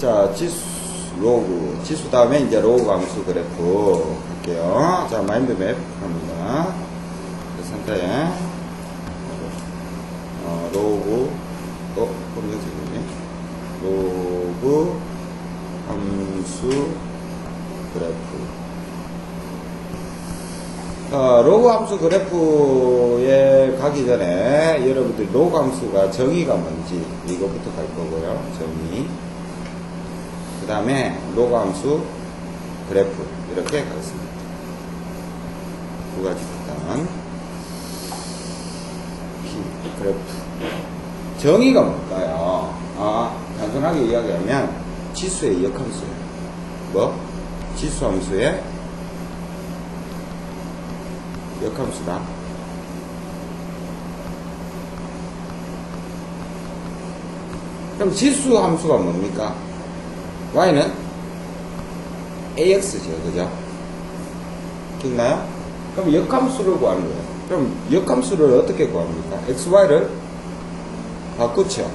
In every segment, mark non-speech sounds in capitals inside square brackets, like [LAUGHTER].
자, 지수, 로그. 지수 다음에 이제 로그 함수 그래프 할게요. 자, 마인드맵 합니다. 그 상태에, 어, 로그, 어, 검정색이네. 로그 함수 그래프. 어, 로그 함수 그래프에 가기 전에 여러분들 로그 함수가 정의가 뭔지 이거부터 갈 거고요. 정의. 그 다음에 로그 함수 그래프 이렇게 가겠습니다. 두 가지 일단 키, 그래프. 정의가 뭘까요? 아, 단순하게 이야기하면 지수의 역함수예요. 뭐? 지수 함수의 역함수다. 그럼 지수 함수가 뭡니까? Y는 ax죠, 그죠? 기억나요? 그럼 역함수를 구하는 거예요. 그럼 역함수를 어떻게 구합니까? xy를 바꾸죠.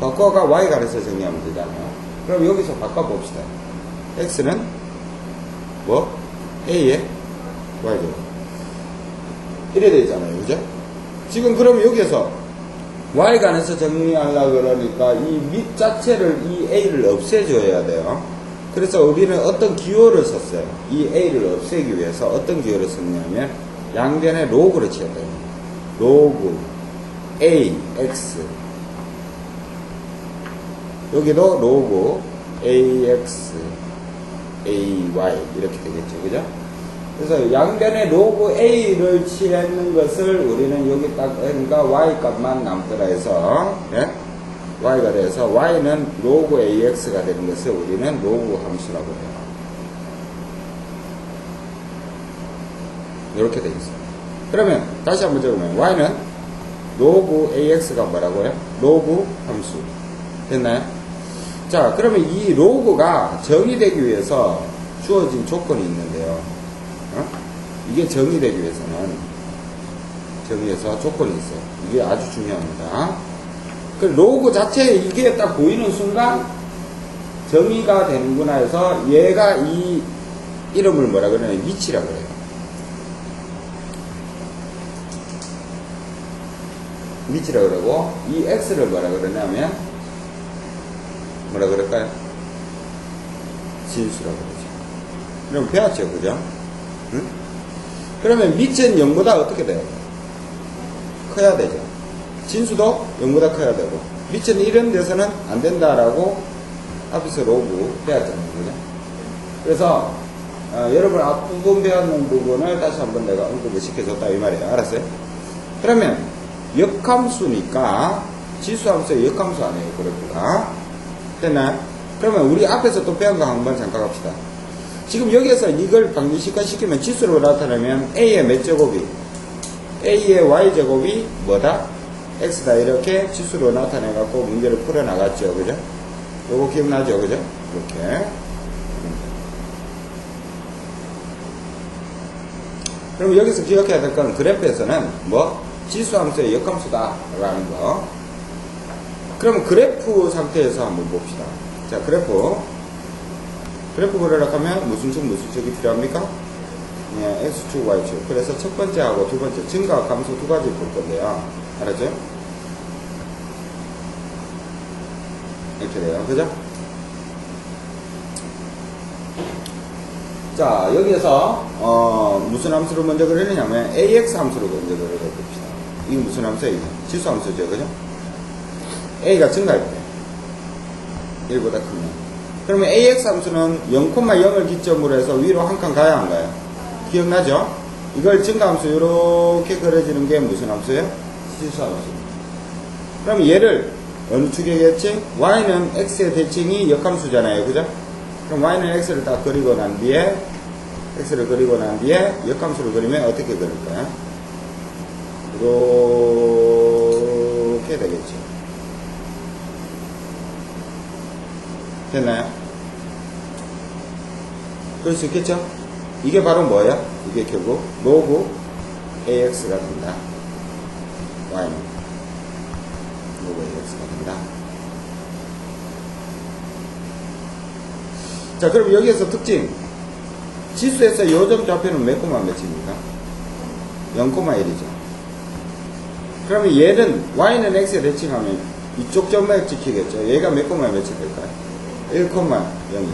바꿔가 y가 돼서 정리하면 되잖아요. 그럼 여기서 바꿔봅시다. x는 뭐? a에 y죠. 이래 되잖아요. 그죠? 지금 그럼 여기에서 y간에서 정리하려고 그러니까 이 밑 자체를 이 a를 없애줘야 돼요. 그래서 우리는 어떤 기호를 썼어요. 이 a를 없애기 위해서 어떤 기호를 썼냐면 양변에 로그를 돼요. 로그 a x 여기도 로그 ax ay 이렇게 되겠죠. 그죠? 그래서 양변에 로그 A를 취하는 것을 우리는 여기 딱, 그러니까 Y 값만 남더라 해서, 예? Y가 돼서 Y는 로그 AX가 되는 것을 우리는 로그 함수라고 해요. 이렇게 있어요. 그러면 다시 한번 적으면 Y는 로그 AX가 뭐라고요? 로그 함수. 됐나요? 자, 그러면 이 로그가 정의되기 위해서 주어진 조건이 있는데요. 어? 이게 정의되기 위해서는 정의에서 조건이 있어요. 이게 아주 중요합니다. 그 로고 자체에 이게 딱 보이는 순간 정의가 되는구나 해서 얘가 이 이름을 뭐라 그러냐면 위치라 그래요. 위치라 그러고 이 x를 뭐라 그러냐면 뭐라 그럴까요? 진수라 그러죠. 그럼 배웠죠, 그죠? 응? 그러면 밑은 0보다 어떻게 돼요? 커야 되죠. 진수도 0보다 커야 되고 밑은 이런 데서는 안 된다라고 앞에서 로그 배웠잖아요. 그죠? 그래서 어, 여러분 앞부분 배웠는 부분을 다시 한번 내가 언급을 시켜줬다 이 말이에요. 알았어요? 그러면 역함수니까 지수함수의 역함수 아니에요. 그렇구나. 됐나요? 그러면 우리 앞에서 또 배운 거 한번 잠깐 갑시다. 지금 여기에서 이걸 방정식화 시키면 지수로 나타내면 a의 몇 제곱이? A의 y 제곱이 뭐다? x다. 이렇게 지수로 나타내 갖고 문제를 풀어 나갔죠. 그죠? 요거 기억나죠? 그죠? 이렇게. 그럼 여기서 기억해야 될 건 그래프에서는 뭐? 지수함수의 역함수다 라는 거. 그러면 그래프 상태에서 한번 봅시다. 자 그래프 그래프 그리려고 하면 무슨 축 무슨 축이 필요합니까? 예, X축, Y축. 그래서 첫 번째하고 두 번째, 증가, 감소 두 가지 볼 건데요. 알았죠? 이렇게 돼요. 그죠? 자, 여기에서, 어, 무슨 함수를 먼저 그리느냐면, AX 함수를 먼저 그려봅시다. 이게 무슨 함수예요? 지수 함수죠. 그죠? A가 증가할 때. 1보다 크면. 그러면 AX 함수는 0,0을 기점으로 해서 위로 한 칸 가야 안 가요? 기억나죠? 이걸 증가함수 이렇게 그려지는 게 무슨 함수예요? 지수함수. 그럼 얘를 어느 축이겠지? y는 x의 대칭이 역함수잖아요. 그죠? 그럼 y는 x를 딱 그리고 난 뒤에 x를 그리고 난 뒤에 역함수를 그리면 어떻게 그릴까요? 이렇게 되겠죠. 됐나요? 그럴 수 있겠죠? 이게 바로 뭐예요? 이게 결국 로그 AX가 된다. Y는 로그 AX가 된다. 자, 그럼 여기에서 특징. 지수에서 요점 좌표는 몇 코마 몇입니까? 0,1이죠. 그러면 얘는 y는 x에 대칭하면 이쪽 점에 찍히겠죠. 얘가 몇 코마 몇이 될까요? 1,0이.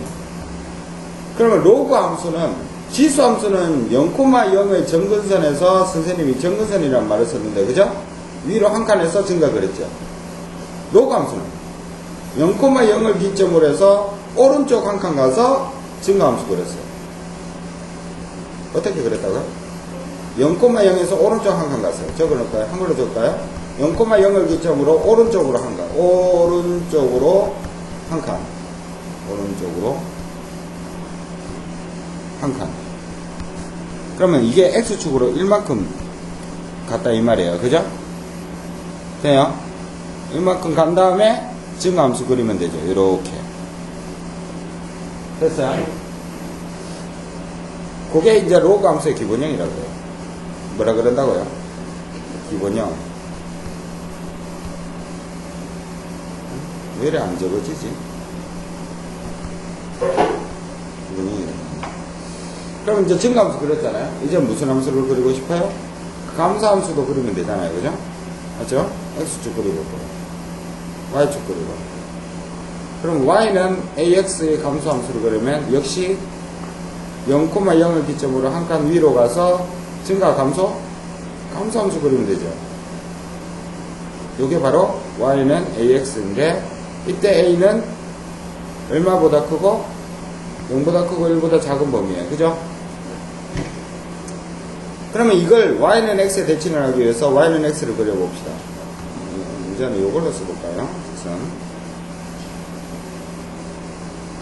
그러면 로그 함수는 지수 함수는 0,0의 정근선에서 선생님이 정근선이라는 말을 썼는데 그죠? 위로 한 칸에서 증가 그랬죠. 로그 함수는 0,0을 기점으로 해서 오른쪽 한 칸 가서 증가 함수 그랬어요. 어떻게 그랬다고요? 0,0에서 오른쪽 한칸 갔어요. 적어놓을까요? 한글로 적을까요? 0,0을 기점으로 오른쪽으로 한 칸. 오른쪽으로 한 칸. 오른쪽으로 한 칸. 그러면 이게 X축으로 1만큼 갔다 이 말이에요. 그죠? 돼요? 1만큼 간 다음에 증가함수 그리면 되죠. 이렇게. 됐어요? 그게 이제 로그 함수의 기본형이라고 해요. 뭐라 그런다고요? 기본형. 왜 이래 안 적어지지? 기본형이라고. 그럼 이제 증가함수 그렸잖아요. 이제 무슨 함수를 그리고 싶어요? 감사함수도 그리면 되잖아요. 그죠? 맞죠? X축 그리고 또 Y축 그리고. 그럼 Y는 AX의 감소함수를 그리면 역시 0,0을 기점으로 한 칸 위로 가서 증가 감소? 감소함수 그리면 되죠. 이게 바로 Y는 AX인데 이때 A는 얼마보다 크고 0보다 크고 1보다 작은 범위에요. 그죠? 그러면 이걸 y는 x에 대칭을 하기 위해서 y는 x를 그려봅시다. 음, 이제는 이걸로 써볼까요? 우선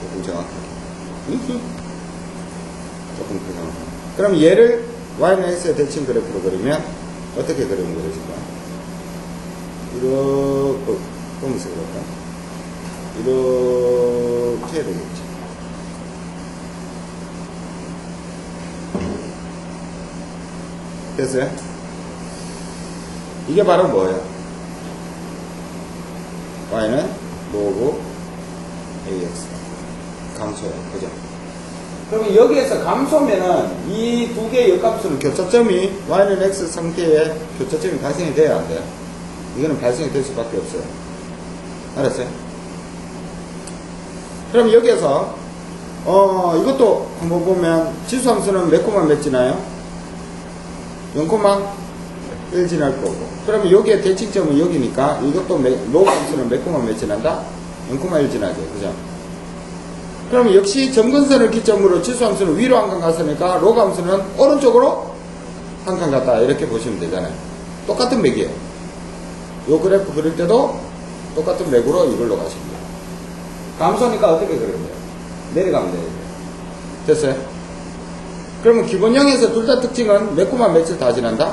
조금 정확하게. 조금 더 정확하게. 그럼 얘를 y는 x에 대칭 그래프로 그리면 어떻게 그리면 그려질까? 이렇게, 보면서 그럴까? 이렇게 되겠지. 됐어요? 이게 바로 뭐예요? y는 로그 ax 감소예요. 그죠? 그러면 여기에서 감소면은 이 두 개의 역값수는 교차점이 y는 x 상태에 교차점이 발생이 돼야 안 돼요. 이거는 발생이 될 수밖에 없어요. 알았어요? 그럼 여기에서 어 이것도 한번 보면 지수함수는 몇 코만 맺지나요? 0,1 지날 거고. 그러면 여기에 대칭점은 여기니까 이것도 로그 함수는 몇 코만 몇 지난다? 0,1 지나죠. 그죠? 그럼 역시 점근선을 기점으로 지수함수는 위로 한 칸 갔으니까 로그 함수는 오른쪽으로 한 칸 갔다. 이렇게 보시면 되잖아요. 똑같은 맥이에요. 요 그래프 그릴 때도 똑같은 맥으로 이걸로 돼요. 감소니까 어떻게 그려야 돼요? 내려가면 돼요. 됐어요? 그러면 기본형에서 둘 다 특징은 몇 코마 몇을 다 지난다?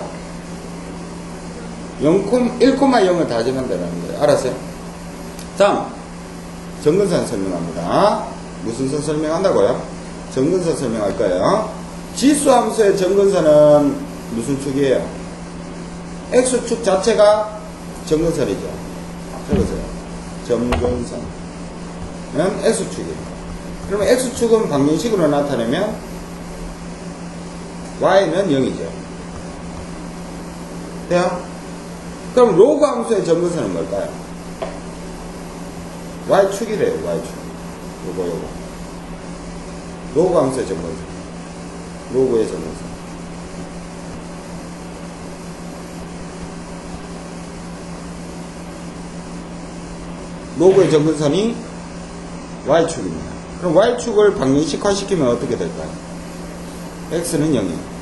0, 1코마0을 다 지난다는 거예요. 알았어요? 다음, 정근선 설명합니다. 무슨 선 설명한다고요? 정근선 설명할 거예요. 지수함수의 정근선은 무슨 축이에요? X축 자체가 정근선이죠. 적으세요. 정근선은 X축이에요. 그러면 X축은 방정식으로 나타내면 y는 0이죠. 돼요? 그럼 로그 함수의 정근선은 뭘까요? y축이래요, y축. 요거, 요거. 로그 함수의 정근선. 로그의 정근선. 로그의 정근선이 y축입니다. 그럼 y축을 방정식화시키면 어떻게 될까요? X는 0이에요.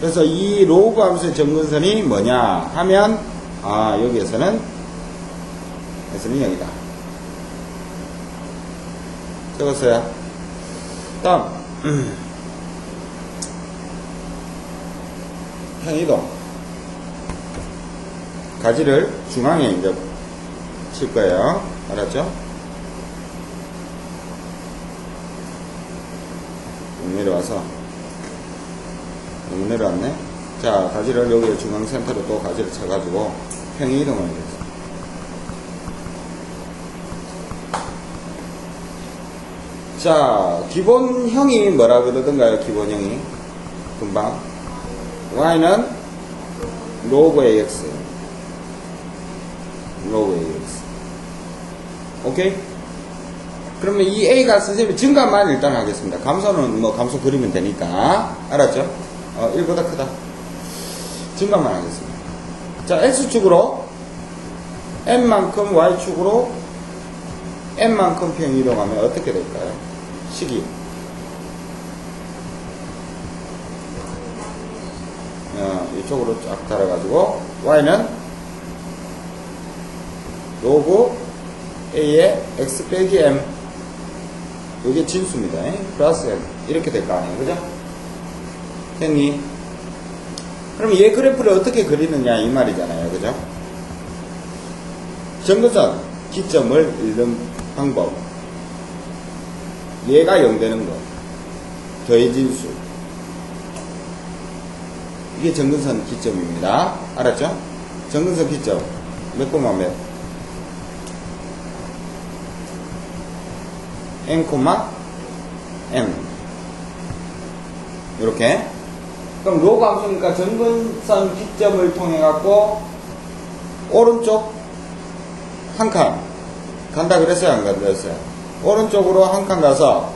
그래서 이 로그 함수의 정근선이 뭐냐 하면 아 여기에서는 x는 0이다. 적었어요. 다음 [CLEARS THROAT] 평이동 가지를 중앙에 이제 칠 거예요. 알았죠? 내려와서 너무 내려왔네 자 가지를 여기 중앙 센터로 또 가지를 쳐가지고 평행 이동을 해야겠어 자, 기본형이 뭐라 그러던가요, 기본형이? 금방. y는 로그 ax. 로그 ax. 오케이? 그러면 이 a가 선생님이 증가만 일단 하겠습니다. 감소는 뭐 감소 그리면 되니까. 알았죠? 어, 1보다 크다. 증가만 하겠습니다. 자, x축으로 n만큼 y축으로 n만큼 평 이동하면 어떻게 될까요? 식이 어, 이쪽으로 쫙 달아가지고 y는 로그 a의 x 빼기 m 이게 진수입니다. 플러스 m 이렇게 될 거 아니에요, 그죠? 됐니? 그럼 얘 그래프를 어떻게 그리느냐 이 말이잖아요, 그죠? 정근선 기점을 잃는 방법 얘가 0 되는 거 더해 진수 이게 정근선 기점입니다 알았죠? 정근선 기점 몇 코마 몇 n m. 이렇게. 그럼 로그 함수니까 정근선 기점을 통해 갖고 오른쪽 한 칸. 간다 그랬어요? 안 간다 그랬어요? 오른쪽으로 한 칸 가서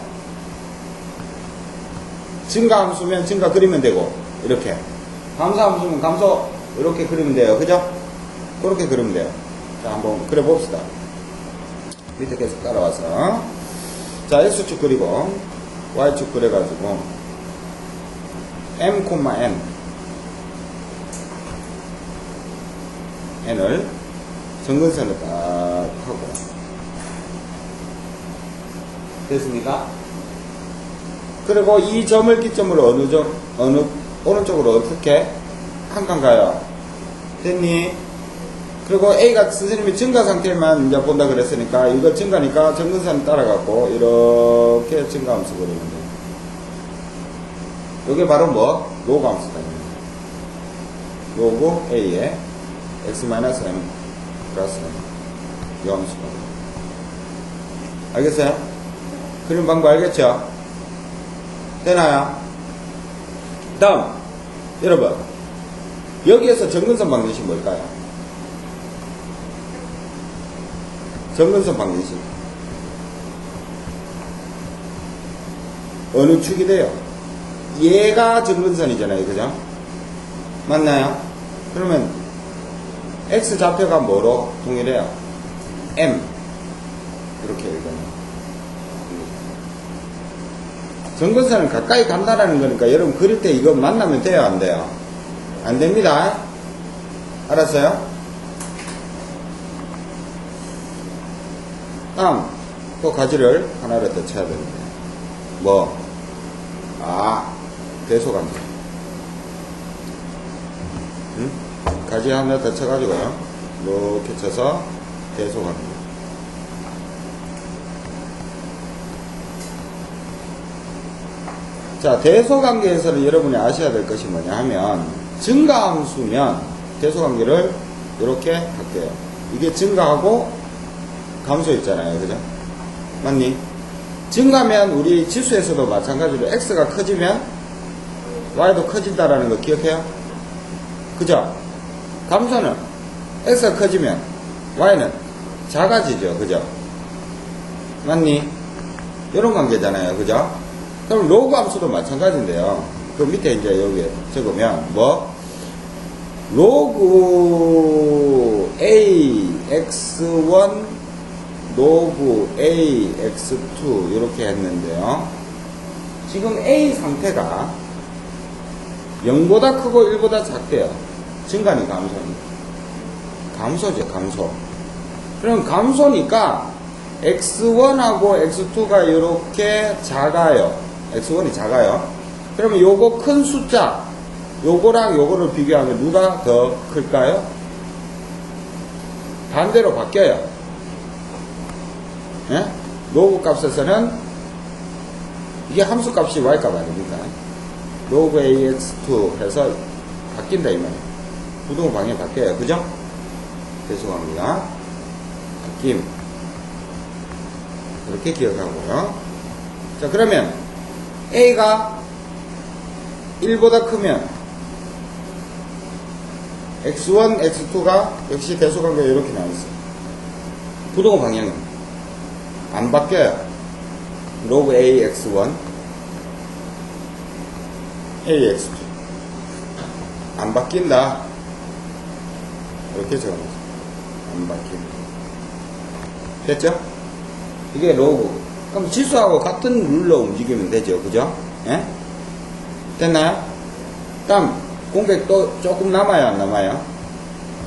증가 함수면 증가 그리면 되고 이렇게. 감소 함수면 감소 이렇게 그리면 돼요. 그죠? 그렇게 그리면 돼요. 자 한번 그려 봅시다. 밑에 계속 따라와서 자 x축 그리고 y축 그려가지고 m, n n을 정근선을 딱 하고 됐습니까? 그리고 이 점을 기점으로 어느 점 어느 오른쪽으로 어떻게 한칸 가요? 됐니? 그리고 A가 선생님이 증가 상태만 이제 본다 그랬으니까 이거 증가니까 정근선 따라갖고 이렇게 증가함수 그리면 돼요. 이게 바로 뭐? 로그 함수다. 로그 A에 x-m 플러스 이 함수가 알겠어요? 그림 방법 알겠죠? 되나요? 다음 여러분 여기에서 정근선 방정식 뭘까요? 정근선 방정식 어느 축이 돼요? 얘가 정근선이잖아요 그죠? 맞나요? 그러면 x 좌표가 뭐로 동일해요? m 이렇게 읽어요 정근선을 가까이 간다라는 거니까 여러분 그릴 때 이거 만나면 돼요 안 돼요? 안 됩니다 알았어요? 다음 또 가지를 하나를 더 쳐야 됩니다 뭐? 아 대소관계 응? 가지 하나 더 쳐가지고요 이렇게 쳐서 대소관계 자, 대소관계에서는 여러분이 아셔야 될 것이 뭐냐 하면, 증가함수면 대소관계를 이렇게 할게요. 이게 증가하고 감소 있잖아요. 그죠? 맞니? 증가면 우리 지수에서도 마찬가지로 x가 커지면 y도 커진다라는 거 기억해요? 그죠? 감소는 x가 커지면 y는 작아지죠. 그죠? 맞니? 이런 관계잖아요. 그죠? 그럼 로그 함수도 마찬가지인데요. 그 밑에 이제 여기 적으면 뭐 로그 ax1 log a x2 이렇게 했는데요. 지금 a 상태가 0보다 크고 1보다 작대요. 증가는 감소입니다. 감소죠, 감소. 그럼 감소니까 x1하고 x2가 이렇게 작아요. x1이 작아요. 그러면 요거 큰 숫자, 요거랑 요거를 비교하면 누가 더 클까요? 반대로 바뀌어요. 예? 로그 값에서는 이게 함수 값이 y 값 아닙니까? 로그 ax2 해서 바뀐다 이 말이에요. 부동의 방향이 바뀌어요. 그죠? 죄송합니다. 바뀜. 이렇게 기억하고요. 자, 그러면 A가 1보다 크면 X1, X2가 역시 대소관계가 이렇게 나와있어요. 부동호 방향은 안 바뀌어요. 로그 A, X1, A, X2. 안 바뀐다. 이렇게 적어놓습니다. 안 바뀐다. 됐죠? 이게 로그. 그럼 지수하고 같은 룰로 움직이면 되죠. 그죠? 예? 됐나요? 다음, 공백 또 조금 남아요, 안 남아요?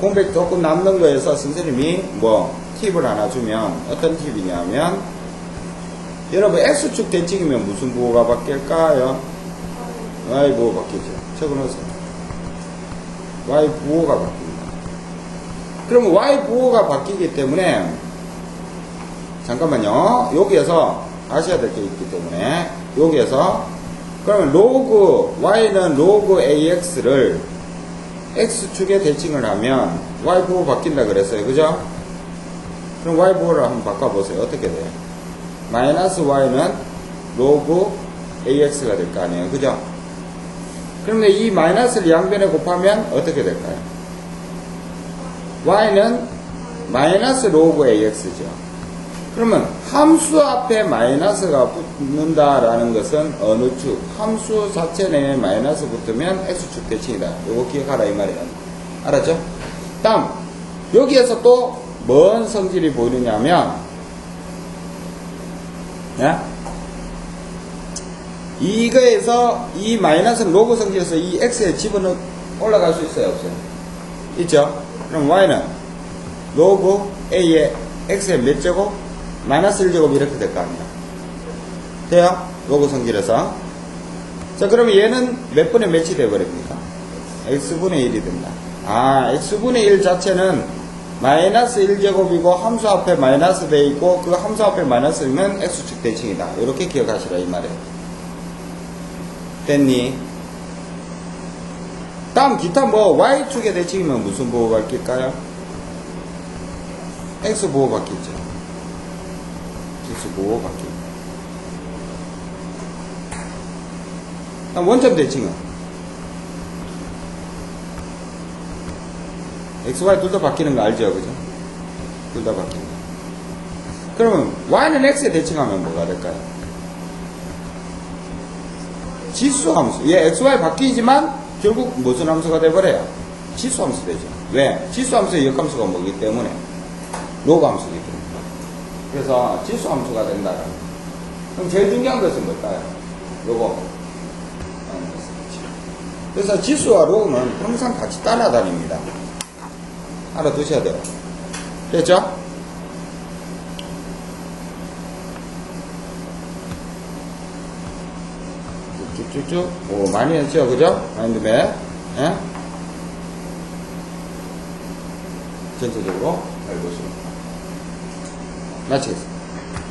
공백 조금 남는 거에서 선생님이 뭐 팁을 하나 주면 어떤 팁이냐면 여러분 X축 대칭이면 무슨 부호가 바뀔까요? Y 부호 바뀌죠. 적어놓으세요. Y 부호가 바뀝니다. 그러면 Y 부호가 바뀌기 때문에 잠깐만요. 여기에서 아셔야 될 게 있기 때문에 여기에서 그러면 로그 y는 로그 ax를 x축에 대칭을 하면 y 부호 바뀐다 그랬어요. 그죠? 그럼 y 부호를 한번 바꿔보세요. 어떻게 돼요? 마이너스 y는 로그 ax가 될 거 아니에요. 그죠? 그러면 이 마이너스를 양변에 곱하면 어떻게 될까요? y는 마이너스 로그 ax죠. 그러면 함수 앞에 마이너스가 붙는다라는 것은 어느 축? 함수 자체 내에 마이너스 붙으면 x축 대칭이다. 이거 기억하라 이 말이에요. 알았죠? 다음 여기에서 또 뭔 성질이 보이느냐면 야? 이거에서 이 마이너스는 로그 성질에서 이 x에 집어넣 올라갈 수 있어요 없어요? 있죠? 그럼 y는 로그 a의 x의 몇 제곱? 마이너스 1제곱 이렇게 될 거 아닙니까? 돼요? 로그 성질에서. 자, 그러면 얘는 몇 분의 몇이 돼버립니까? x분의 1이 된다. 아, x분의 1 자체는 마이너스 1제곱이고 함수 앞에 마이너스 돼 있고 그 함수 앞에 마이너스면 x축 대칭이다. 이렇게 기억하시라 이 말이에요. 됐니? 다음 기타 뭐 y축의 대칭이면 무슨 바뀔까요? x 바뀌죠. x. 다음 원점 대칭은 x, y 둘 다 바뀌는 거 알죠? 그죠? 둘 다 바뀐다. 그러면 y는 x에 대칭하면 뭐가 될까요? 지수 함수. 얘 x, y 바뀌지만 결국 무슨 함수가 돼버려요? 지수 함수 되죠. 왜? 지수 함수의 역함수가 뭐기 때문에? 로그 함수기 때문에. 그래서 지수 함수가 된다. 그럼 제일 중요한 것은 뭘까요? 요거. 그래서 지수와 로그는 항상 같이 따라다닙니다. 알아두셔야 돼요. 됐죠? 쭉쭉쭉. 오, 많이 했죠? 그죠? 마인드맵. 예? 전체적으로 알고 있습니다. 마치겠습니다.